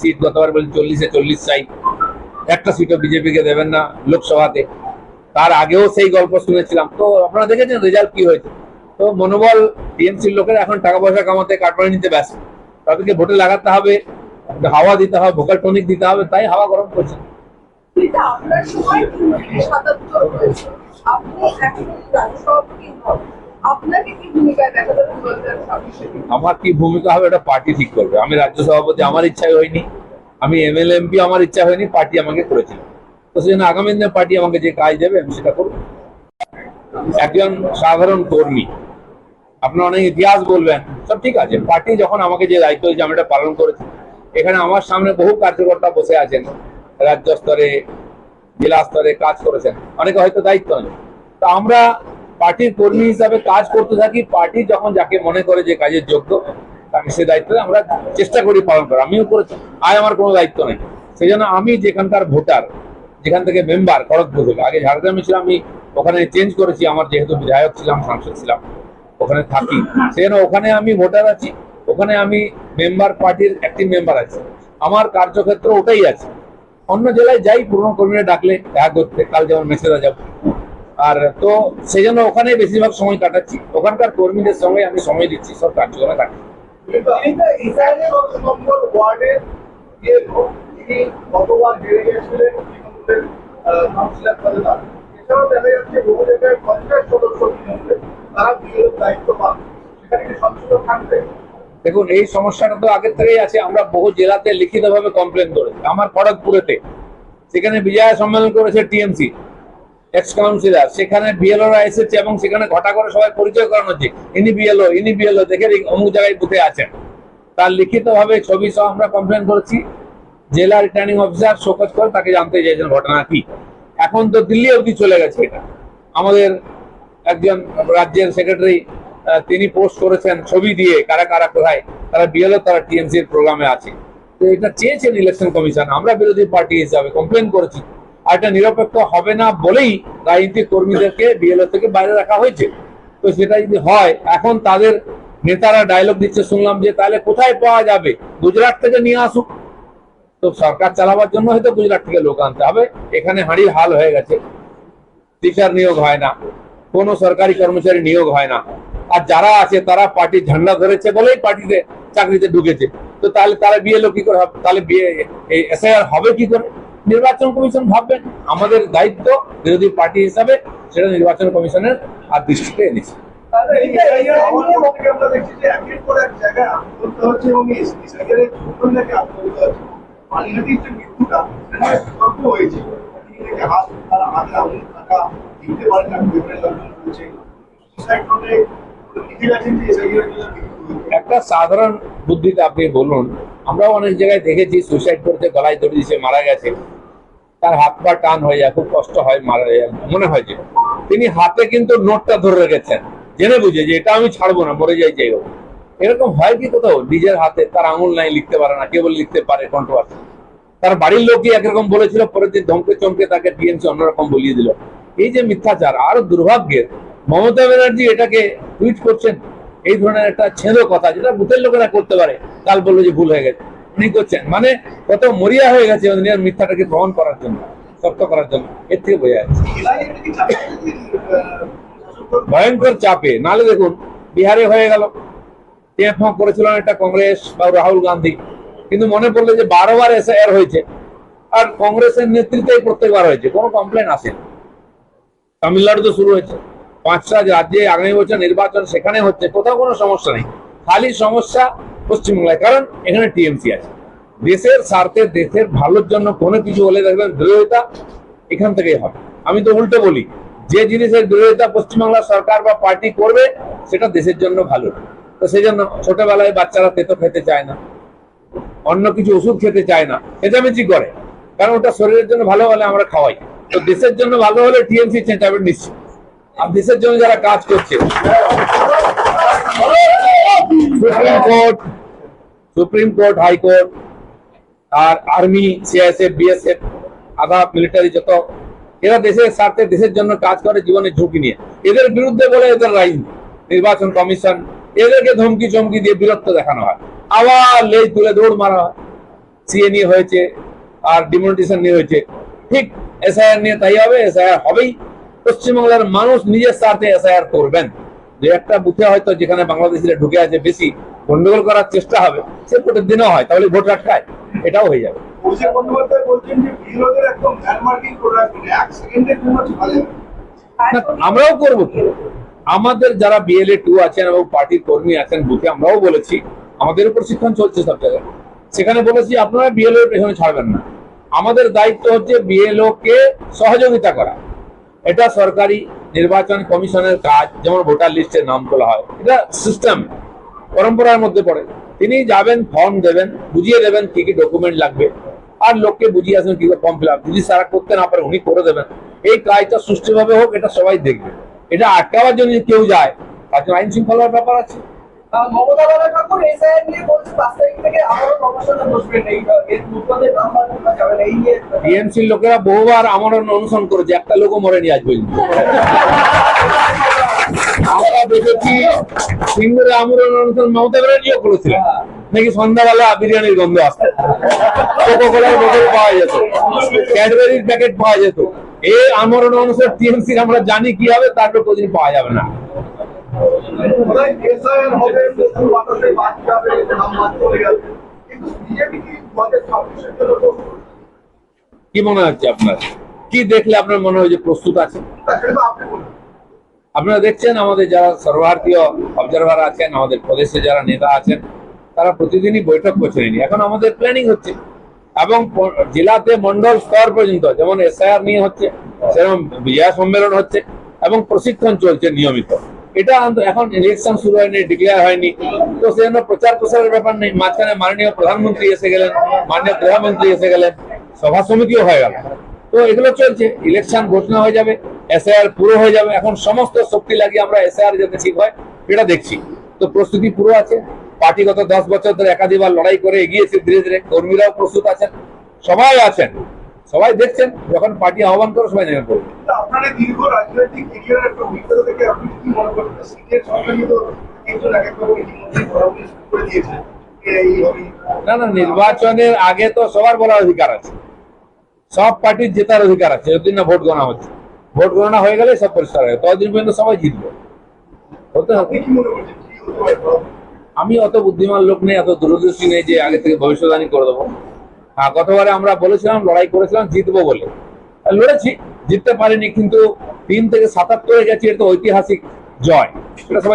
Seat গতবার বলেন চল্লিশে চল্লিশ চাই, একটা সিটও বিজেপিকে দেবেন না লোকসভাতে। তার আগেও সেই গল্প শুনেছিলাম। তো আপনারা দেখেছেন রেজাল্ট কি হয়েছে? তো মনোবল টিএমসির লোকের এখন টাকা পয়সা কামাতে কাটমানি নিতে ব্যস্ত। তাদেরকে ভোটে লাগাতে হবে, হাওয়া দিতে হবে ভোকাল টনিক দিতে হবে, তাই হাওয়া গরম করছে। আপনার সময় সাতাত্তর আপনি এখন রাজ্যসভাপতি আমার কি ভূমিকা হবে এটা পার্টি ঠিক করবে। আমি রাজ্য সভাপতি আমার ইচ্ছাই হয়নি। আমি এম এমএলএ এমপি আমার ইচ্ছা হয়নি, পার্টি আমাকে করেছিল। তো সেজন্য আগামী দিনে পার্টি আমাকে যে কাজ দেবে, আমি সেটা করব। একজন সাধারণ কর্মী, আপনার অনেক ইতিহাস বলবেন, সব ঠিক আছে। পার্টি যখন আমাকে যে দায়িত্ব দিয়েছে, আমি এটা পালন করেছি। এখানে আমার সামনে বহু কার্যকর্তা বসে আছেন, রাজ্য স্তরে, জেলা স্তরে কাজ করেছেন। অনেকে হয়তো দায়িত্ব নেই তো আমরা পার্টির কর্মী হিসাবে কাজ করতে থাকি, পার্টি যখন যাকে মনে করে যে কাজের যোগ্য, তাকে সে দায়িত্ব আমরা চেষ্টা করি পালন করার। আমিও করেছি, আয় আমার কোনো দায়িত্ব নেই। সেই জন্য আমি যেখানকার ভোটার, যেখান থেকে মেম্বার খড়গপুর থেকে, আগে ঝাড়গ্রামে ছিলাম, আমি ওখানে চেঞ্জ করেছি, আমার যেহেতু বিধায়ক ছিলাম, সাংসদ ছিলাম, ওখানে থাকি। সেজন্য ওখানে আমি ভোটার আছি, ওখানে আমি মেম্বার পার্টির একটি মেম্বার আছি। আমার কার্যক্ষেত্র ওটাই আছে। অন্য জেলায় যাই, পুরনো কর্মীরা ডাকলে দেখা করতে কাল যেমন মেসেজ যাব আর তো সেই জন্য ওখানে বেশিরভাগ সময় কাটাচ্ছি। ওখানকার কর্মীদের সঙ্গে আমি সময় দিচ্ছি সব কার্যক্রমে কাটাচ্ছি। কিন্তু এইটা ইসরায়েলের নম্বর ওয়ার্ডের যে লোক তিনি গতবার হেরে গেছিলেন তৃণমূলের কাউন্সিলর পদে দাঁড়ান এছাড়াও দেখা যাচ্ছে বহু জায়গায় পঞ্চাশ সদস্য তৃণমূলের তারা বিয়ের দায়িত্ব পান। সেখানে কি সংশোধন থাকবে? দেখুন এই সমস্যাটা তো আগের থেকেই আছে আমরা বহু জেলাতে লিখিতভাবে কমপ্লেন করেছি। আমার খড়গপুরেতে সেখানে বিজয়া সম্মেলন করেছে টিএমসি। এক্স কাউন্সিলার সেখানে বিএলওরা এসেছে এবং সেখানে ঘটা করে সবাই পরিচয় করানো হচ্ছে। ইনি বিএলও ইনি বিএলও দেখে অমুক জায়গায় বুথে আছেন। তার লিখিতভাবে ছবি সহ আমরা কমপ্লেন করেছি। জেলা রিটার্নিং অফিসার শোকজ করে, তাকে জানতে চাইছেন ঘটনা কি। এখন তো দিল্লি অবধি চলে গেছে এটা। আমাদের একজন রাজ্যের সেক্রেটারি তিনি পোস্ট করেছেন ছবি দিয়ে কারা কারা কোথায়। তারা বিএলও তারা টিএমসি এর প্রোগ্রামে আছে। তো এটা চেয়েছেন ইলেকশন কমিশন আমরা বিরোধী পার্টি হিসাবে কমপ্লেন করেছি। আর এটা নিরপেক্ষ হবে না বলেই রাজনীতিক কর্মীদেরকে বিএলও থেকে বাইরে রাখা হয়েছে। তো সেটা যদি হয়, এখন তাদের নেতারা ডায়লগ দিচ্ছে, শুনলাম যে তাহলে কোথায় পাওয়া যাবে? গুজরাট থেকে নিয়ে আসুক। তো সরকার চালাবার জন্য হয়তো গুজরাট থেকে লোক আনতে হবে। এখানে হাঁড়ির হাল হয়ে গেছে। টিচার নিয়োগ হয় না। কোনো সরকারি কর্মচারী নিয়োগ হয় না। আর যারা আছে, তারা পার্টির ঝান্ডা ধরেছে বলেই পার্টিতে চাকরিতে ঢুকেছে। তো তাহলে তারা বিএলও কি করে তাহলে বিয়ে এসআইআর হবে কি করে? নির্বাচন কমিশন ভাববেন। আমাদের দায়িত্ব বিরোধী পার্টি হিসাবে সেটা নির্বাচন কমিশনের আর দৃষ্টিতে এনেছে। আমার আমরা একটা সাধারণ বুদ্ধিতে আপনি বলুন আমরাও অনেক জায়গায় দেখেছি সুইসাইড করতে গলায় ধরে দিয়েছে মারা গেছে। তার হাত পা টান হয়ে যায়, খুব কষ্ট হয় মারা মনে হয় যে। তিনি হাতে কিন্তু নোটটা ধরে রেখেছেন, জেনে বুঝে যে এটা আমি ছাড়বো না, মরে যাই যাই হোক। এরকম হয় কি কোথাও? নিজের হাতে তার আঙুল নাই, লিখতে পারে না, কেবল লিখতে পারে কন্ট্রোভার্সি তার বাড়ির লোকই একরকম বলেছিল, পরের দিন ধমকে চমকে তাকে টিএমসি অন্যরকম বলিয়ে দিল। এই যে মিথ্যাচার, আর দুর্ভাগ্যের, মমতা ব্যানার্জি এটাকে টুইট করছেন, এই ধরনের একটা ছেঁদো কথা, যেটা বুথের লোকেরা করতে পারে। কাল বলল যে ভুল হয়ে গেছে। উনি করছেন। মানে কত মরিয়া হয়ে গেছে মিথ্যাটাকে গ্রহণ করার জন্য সত্য করার জন্য। এর থেকে বোঝা যাচ্ছে। ভয়ঙ্কর চাপে। নালে দেখুন, বিহারে হয়ে গেল। টেফ করেছিল একটা কংগ্রেস বা রাহুল গান্ধী। কিন্তু মনে পড়ল যে বারোবার এসআইআর হয়েছে। আর কংগ্রেসের নেতৃত্বেই প্রত্যেকবার হয়েছে। কোনো কমপ্লেন আসেনি তামিলনাড়ু তো শুরু হয়েছে। পাঁচটা রাজ্যে আগামী বছর নির্বাচন সেখানে হচ্ছে। কোথাও কোনো সমস্যা নেই। খালি সমস্যা পশ্চিমবাংলায়, কারণ এখানে টিএমসি আছে। দেশের স্বার্থে, দেশের ভালোর জন্য কোনো কিছু হলে দেখবেন বিরোধিতা এখান থেকেই হবে। আমি তো উল্টো বলি, যে জিনিসের বিরোধিতা পশ্চিমবাংলার সরকার বা পার্টি করবে, সেটা দেশের জন্য ভালো। তো সেই জন্য ছোটবেলায় বাচ্চারা তেতো খেতে চায় না, অন্য কিছু ওষুধ খেতে চায় না, চেঁচামেচি করে। কারণ ওটা শরীরের জন্য ভালো হলে আমরা খাওয়াই। তো দেশের জন্য ভালো হলে টিএমসি চেঁচাবে নিশ্চিত আর দেশের জন্য যারা কাজ করছে Supreme Court Supreme Court High Court আর আর্মি, সিআইএসএফ, বিএসএফ, আধা মিলিটারি যত, এরা দেশের স্বার্থে, দেশের জন্য কাজ করে জীবনের ঝুঁকি নিয়ে। এদের বিরুদ্ধে বলে এদের রাজনীতি নির্বাচন কমিশন, এদেরকে ধমকি চমকি দিয়ে বীরত্ব দেখানো হয়। আবার লেজ তুলে দৌড় মারা হয়। সিএ নিয়ে হয়েছে, আর ডিমোনিটেশন নিয়ে হয়েছে। ঠিক এসআইআর নিয়ে তাই হবে, এসআইআর হবেই। পশ্চিমবাংলার মানুষ নিজের স্বার্থে এসআইআর করবেন। যে একটা বুথে হয়তো যেখানে বাংলাদেশিরা ঢুকে আছে বেশি গন্ডগোল করার চেষ্টা হবে সে ভোটের দিনও হয় তাহলে ভোট আটকায় এটাও হয়ে যাবে। অভিষেক বন্দ্যোপাধ্যায় বলছেন যে বিরোধীদের একদম ম্যান করে রাখবেন এক সেকেন্ডের জন্য চলে যাবে না, আমরাও করব কি? আমাদের যারা বিএলএ টু আছেন এবং পার্টির কর্মী আছেন বুথে আমরাও বলেছি আমাদের প্রশিক্ষণ চলছে সব জায়গায়। সেখানে বলেছি আপনারা বিএলও পেছনে ছাড়বেন না। আমাদের দায়িত্ব হচ্ছে বিএলও কে সহযোগিতা করা। এটা সরকারি নির্বাচন কমিশনের কাজ যেমন ভোটার লিস্টে নাম তোলা হয়। এটা সিস্টেম পরম্পরার মধ্যে পড়ে। তিনি যাবেন ফর্ম দেবেন বুঝিয়ে দেবেন কি কি ডকুমেন্ট লাগবে। আর লোককে বুঝিয়ে আসবেন কি ফর্ম ফিল আপ যদি সারা করতে না পারে উনি করে দেবেন। এই কাজটা সুষ্ঠুভাবে হোক এটা সবাই দেখবে। এটা আটকাবার জন্য কেউ যায় তার জন্য আইন শৃঙ্খলার ব্যাপার আছে। টিএমসির লোকেরা বহুবার আমরণ অনুসরণ করেছে একটা লোকও মরেনি আজ পর্যন্ত। আমরা দেখেছি আমরণ বিরিয়ানির গন্ধ পাওয়া ক্যাডবেরির প্যাকেট পাওয়া যেত। এই আমরণ আমরা জানি কি হবে, তারপর কোনদিন পাওয়া যাবে না? কি মনে হচ্ছে আপনার? কি দেখলে আপনার মনে হয় যে প্রস্তুত আছে তা সেটা তো আপনি বলুন আপনারা দেখছেন আমাদের যারা সর্বভারতীয় অবজারভার আছেন, আমাদের প্রদেশে যারা নেতা আছেন, তারা প্রতিদিনই বৈঠক করছেন নিয়ে। এখন আমাদের প্ল্যানিং হচ্ছে এবং জেলাতে মন্ডল স্তর পর্যন্ত যেমন এসআইআর নিয়ে হচ্ছে, সেরকম বিজয়া সম্মেলন হচ্ছে এবং প্রশিক্ষণ চলছে নিয়মিত। এটা এখন ইলেকশন শুরু হয়নি ডিক্লেয়ার হয়নি। তো সেজন্য প্রচার প্রসারের ব্যাপার নেই। মাঝখানে মাননীয় প্রধানমন্ত্রী এসে গেলেন, মাননীয় গৃহমন্ত্রী এসে গেলেন, সভা সমিতিও হয়ে গেল। তো এগুলো চলছে ইলেকশন ঘোষণা হয়ে যাবে। এসআইআর পুরো হয়ে যাবে। এখন সমস্ত শক্তি লাগিয়ে আমরা এসআইআর যাতে ঠিক হয় এটা দেখছি। তো প্রস্তুতি পুরো আছে। পার্টি গত দশ বছর ধরে একাধিকবার লড়াই করে এগিয়েছে ধীরে ধীরে। কর্মীরাও প্রস্তুত আছেন। সবাই আছেন। সবাই দেখছেন যখন পার্টি আহ্বান করে সবাই নেমে পড়বে। কিন্তু দীর্ঘ রাজনৈতিক কেরিয়ারের একটা অভিজ্ঞতা থেকে আপনি কি মনে করেন? সিটের সরকারি একজন এক একভাবে ইতিমধ্যে ঘোরাঘুরি শুরু করে দিয়েছে এই এই- না না নির্বাচনের আগে তো সবার বলার অধিকার আছে। সব পার্টির জেতার অধিকার আছে যতদিন না ভোট গণনা হচ্ছে। ভোট গণনা হয়ে গেলে সব পরিষ্কার হয়ে। ততদিন পর্যন্ত সবাই জিতবে। হতে হবে? আমি অত বুদ্ধিমান লোক নেই এত দূরদর্শী নেই যে আগে থেকে ভবিষ্যৎবাণী করে দেবো। হ্যাঁ গতবারে আমরা বলেছিলাম লড়াই করেছিলাম জিতবো বলে। লড়েছি জিততে পারিনি কিন্তু তিন থেকে সাতাত্তরে গেছি এটা ঐতিহাসিক জয়। এটা সবাই